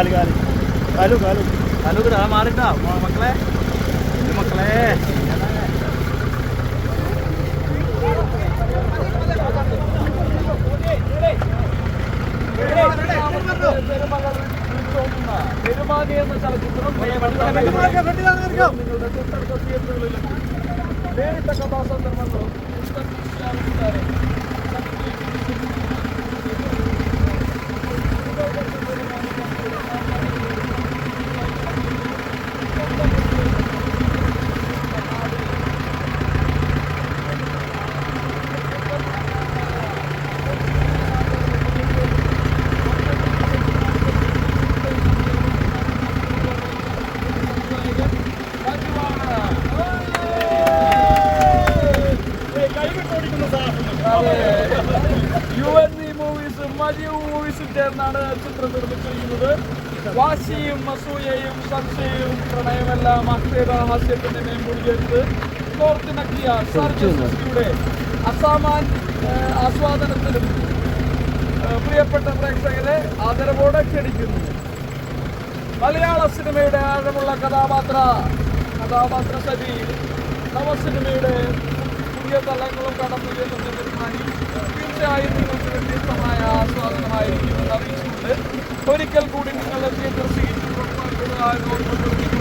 കാലു കാലു. ഹലോ ആ മാറിട്ടാ. മക്കളെ മക്കളെ. പെരുമാതി എന്ന ചലച്ചിത്രം നിങ്ങളുടെ ചിത്രം നേരിട്ട കഥാസന്ദർഭങ്ങളും യു എൻ വി മൂവീസും മരിയു മൂവീസും ചേർന്നാണ് ചിത്രം നിർമ്മിച്ചിരിക്കുന്നത് വാശിയും അസൂയയും സംശയവും പ്രണയമെല്ലാം അക്ഷേത ഹാസ്യത്തിന്റെ മേം പൊടിയെടുത്ത് കോർത്തിണക്കിയ സർജ് അസാമാൻ ആസ്വാദനത്തിലും പ്രിയപ്പെട്ട പ്രേക്ഷകരെ ആദരവോടെ ക്ഷണിക്കുന്നു. മലയാള സിനിമയുടെ ആഴമുള്ള കഥാപാത്ര കഥാപാത്ര സതി നവ സിനിമയുടെ പുതിയ തലങ്ങളും കടന്നു ചെല്ലുന്ന പരിപാടി തീർച്ചയായും നിങ്ങൾക്ക് വ്യത്യസ്തമായ ആസ്വാദനമായിരിക്കുമെന്ന് അറിയിച്ചുകൊണ്ട് ഒരിക്കൽ കൂടി നിങ്ങളുടെ തിയേറ്റർ സീറ്റ് ഉറപ്പാക്കുക